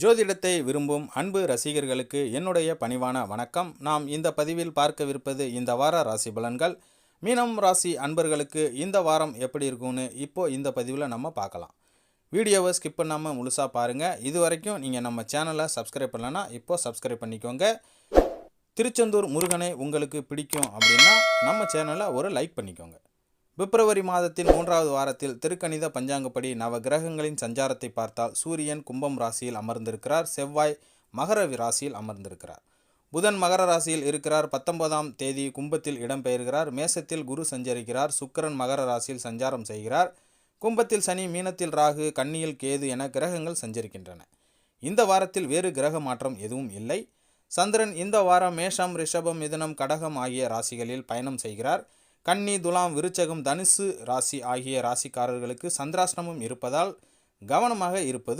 ஜோதிடத்தை விரும்பும் அன்பு ரசிகர்களுக்கு என்னுடைய பணிவான வணக்கம். நாம் இந்த பதிவில் பார்க்கவிருப்பது இந்த வார ராசி பலன்கள். மீனம் ராசி அன்பர்களுக்கு இந்த வாரம் எப்படி இருக்கும்னு இப்போது இந்த பதிவில் நம்ம பார்க்கலாம். வீடியோவை ஸ்கிப் பண்ணாமல் முழுசாக பாருங்கள் இது வரைக்கும் நீங்கள் நம்ம சேனலை சப்ஸ்கிரைப் பண்ணலன்னா இப்போ சப்ஸ்கிரைப் பண்ணிக்கோங்க. திருச்செந்தூர் முருகனை உங்களுக்கு பிடிக்கும் அப்படின்னா நம்ம சேனலை ஒரு லைக் பண்ணிக்கோங்க. பிப்ரவரி மாதத்தின் மூன்றாவது வாரத்தில் திருக்கணித பஞ்சாங்கப்படி நவ கிரகங்களின் சஞ்சாரத்தை பார்த்தால் சூரியன் கும்பம் ராசியில் அமர்ந்திருக்கிறார் செவ்வாய் மகர ராசியில் அமர்ந்திருக்கிறார். புதன் மகர ராசியில் இருக்கிறார் பத்தொன்பதாம் தேதி கும்பத்தில் இடம்பெயர்கிறார் மேசத்தில் குரு சஞ்சரிக்கிறார் சுக்கிரன் மகர ராசியில் சஞ்சாரம் செய்கிறார். கும்பத்தில் சனி மீனத்தில் ராகு கன்னியில் கேது என கிரகங்கள் சஞ்சரிக்கின்றன. இந்த வாரத்தில் வேறு கிரக மாற்றம் எதுவும் இல்லை. சந்திரன் இந்த வாரம் மேஷம் ரிஷபம் மிதுனம் கடகம் ஆகிய ராசிகளில் பயணம் செய்கிறார். கன்னி துலாம் விருச்சகம் தனுசு ராசி ஆகிய ராசிக்காரர்களுக்கு சந்திராஷ்டமம் இருப்பதால் கவனமாக இருப்பது